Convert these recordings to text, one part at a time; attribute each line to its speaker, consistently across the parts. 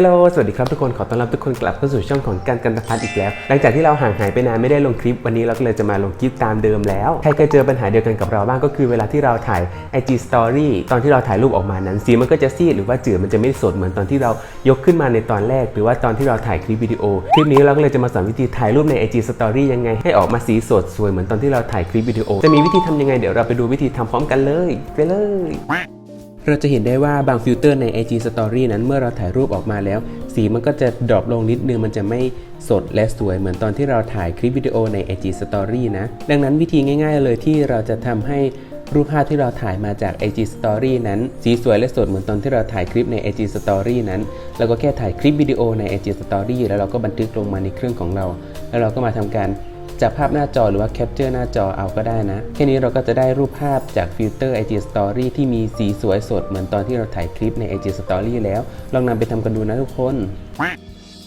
Speaker 1: ฮัลโหล สวัสดีครับทุกคน ขอต้อนรับทุกคนกลับเข้าสู่ช่องของการกันตพัฒน์อีกแล้ว หลังจากที่เราห่างหายไปนานไม่ได้ลงคลิป วันนี้เราก็เลยจะมาลงคลิปตามเดิมแล้ว ใครเคยเจอปัญหาเดียวกันกับเราบ้างก็คือเวลาที่เราถ่าย IG Story ตอนที่เราถ่ายรูปออกมานั้น สีมันก็จะซีดหรือว่าจืดมันจะไม่สดเหมือนตอนที่เรายกขึ้นมาในตอนแรก หรือว่าตอนที่เราถ่ายคลิปวิดีโอ คลิปนี้เราก็เลยจะมาสอนวิธีถ่ายรูปใน IG Story ยังไง ให้ออกมาสีสดสวยเหมือนตอนที่เราถ่ายคลิปวิดีโอ จะมีวิธีทำยังไงเดี๋ยวเราไปดูวิธีทำพร้อมกันเลย ไปเลย เราจะเห็นได้ว่าบางฟิลเตอร์ใน IG Story นั้นเมื่อเราถ่ายรูปออกมาแล้ว สีมันก็จะดรอปลงนิดนึงมันจะไม่สดและสวยเหมือนตอนที่เราถ่ายคลิปวิดีโอใน IG Story นะ ดังนั้นวิธีง่าย ๆ เลยที่เราจะทำให้รูปภาพที่เราถ่ายมาจาก IG Story นั้น สีสวยและสดเหมือนตอนที่เราถ่ายคลิปใน IG Story นั้นเราก็แค่ถ่ายคลิปวิดีโอใน IG Story แล้วเราก็บันทึกลงมาในเครื่องของเรา แล้วเราก็มาทำการ จากภาพหน้าจอหรือว่าแคปเจอร์หน้าจอเอาก็ได้นะ แค่นี้เราก็จะได้รูปภาพจากฟิลเตอร์ IG Story ที่มีสีสวยสดเหมือนตอนที่เราถ่ายคลิปใน IG Story แล้ว ลองนำไปทำกันดูนะทุกคน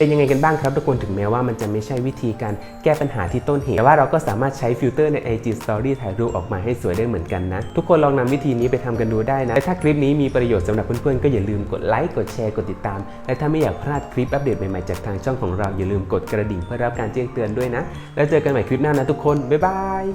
Speaker 1: เป็นยังไงกันบ้างครับทุกคนถึงแม้ว่ามันจะไม่ใช่วิธีการแก้ปัญหาที่ต้นเหตุแต่ว่าเราก็สามารถใช้ฟิลเตอร์ใน IG Story ถ่ายรูปออกมาให้สวยได้เหมือนกันนะ ทุกคนลองนำวิธีนี้ไปทำกันดูได้นะและถ้าคลิปนี้มีประโยชน์สำหรับเพื่อนๆก็อย่าลืมกดไลค์กดแชร์กดติดตาม และถ้าไม่อยากพลาดคลิปอัปเดตใหม่ๆจากทางช่องของเราอย่าลืมกดกระดิ่งเพื่อรับการแจ้งเตือนด้วยนะ แล้วเจอกันใหม่คลิปหน้านะทุกคนบ๊ายบาย